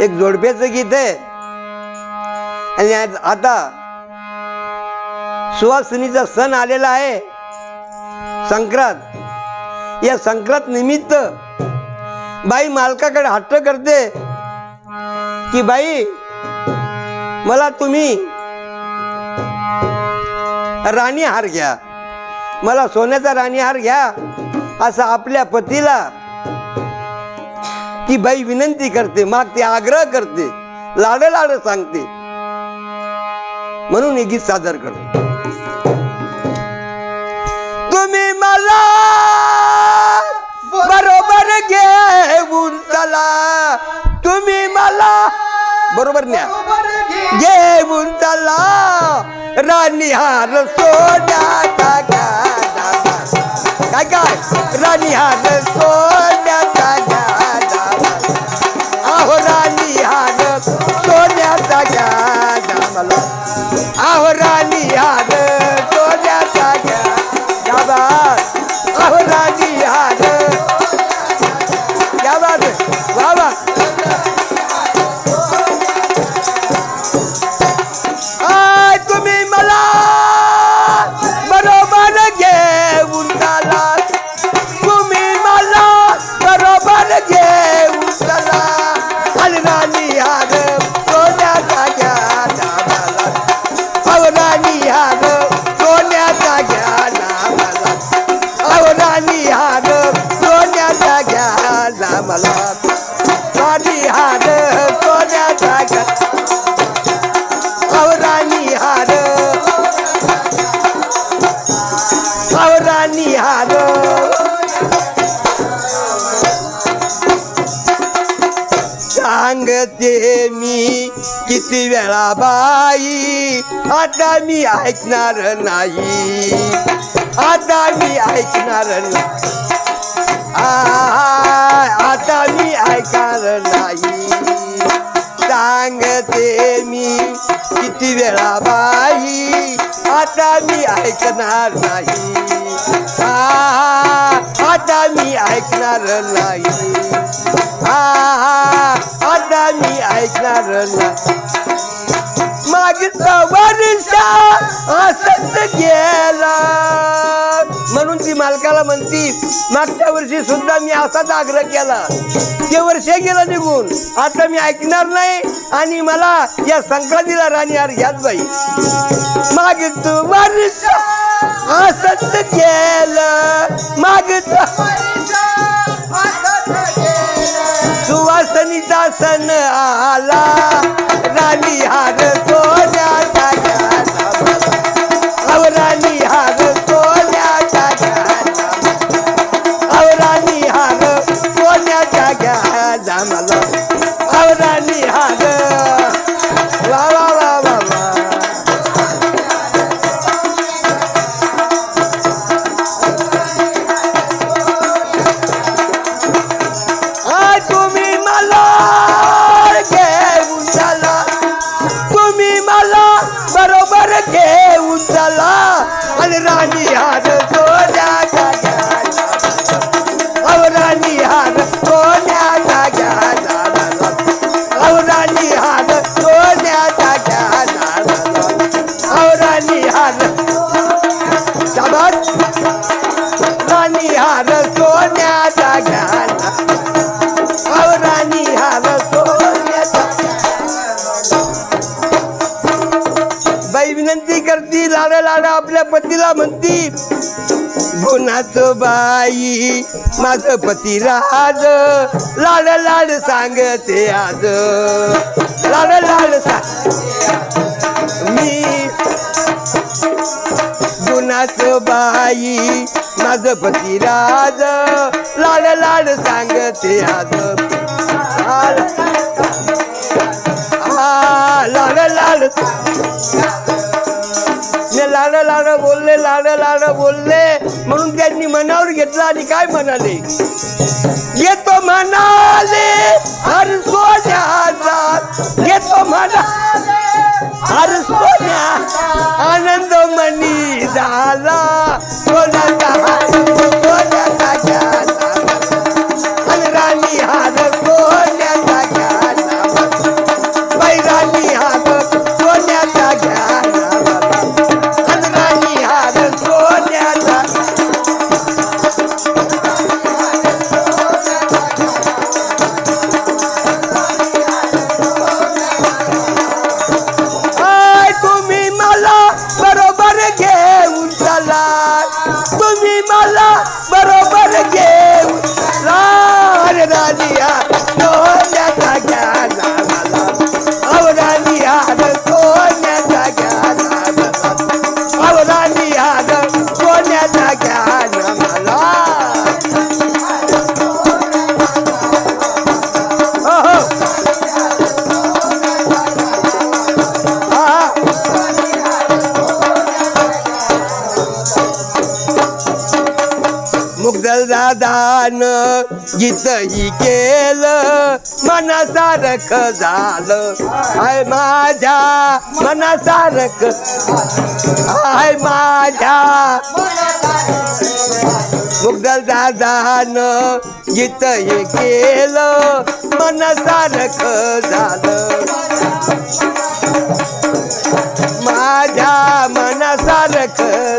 एक जोडप्याचं गीत आहे. आणि आता सुवासिनीचा सण आलेला आहे. संक्रांत. या संक्रांत निमित्त बाई मालकाकडे हट्ट करते की बाई मला तुम्ही राणी हार घ्या. मला सोन्याचा राणी हार घ्या. असं आपल्या पतीला ती बाई विनंती करते मागते आग्रह करते लाड लाड सांगते. म्हणून हे गीत सादर करतो. तुम्ही मला बरोबर घेऊन चला. तुम्ही मला बरोबर न्या. घेऊन चला. राणी हार सोन्याचा काय काय? राणी हार सोन्याचा आहो मी किती वेळा बाई? आता मी ऐकणार नाही. आता मी ऐकणार नाही. आता मी ऐकणार नाही. सांगते मी किती वेळा बाई? आता मी ऐकणार नाही. आता मी ऐकणार नाही. आता मी ऐकणार नाही. मागचं वर्ष असत गेला ती मालकाला म्हणती मागच्या वर्षी सुद्धा मी असाच आग्रह केला. ते वर्ष गेलं निघून. आता मी ऐकणार नाही आणि मला या संक्रांतीला राणी आर घ्याच बाई मागचं वर्ष असंच गेलं मागचं सुवासनीचा सण आला. घेऊन चला आणि राणी हार सोन्याचा करती लाड लाड आपल्या पतीला म्हणती गुणाचं बाई माझं पती राज लाड लाड सांगते आज. लाड लाड सांग मी गुणाचं बाई माझं पती राज लाड लाड सांगते आज. बोलले म्हणून त्यांनी मनावर घेतलं आणि काय म्हणाले? येतो म्हणाले गान गीतही केलं. मनासारखं झालं. आय माझ्या मनासारखं. आय माझ्या मुगल दादान गीतही केलं. मनासारखं झालं. माझ्या मनासारखं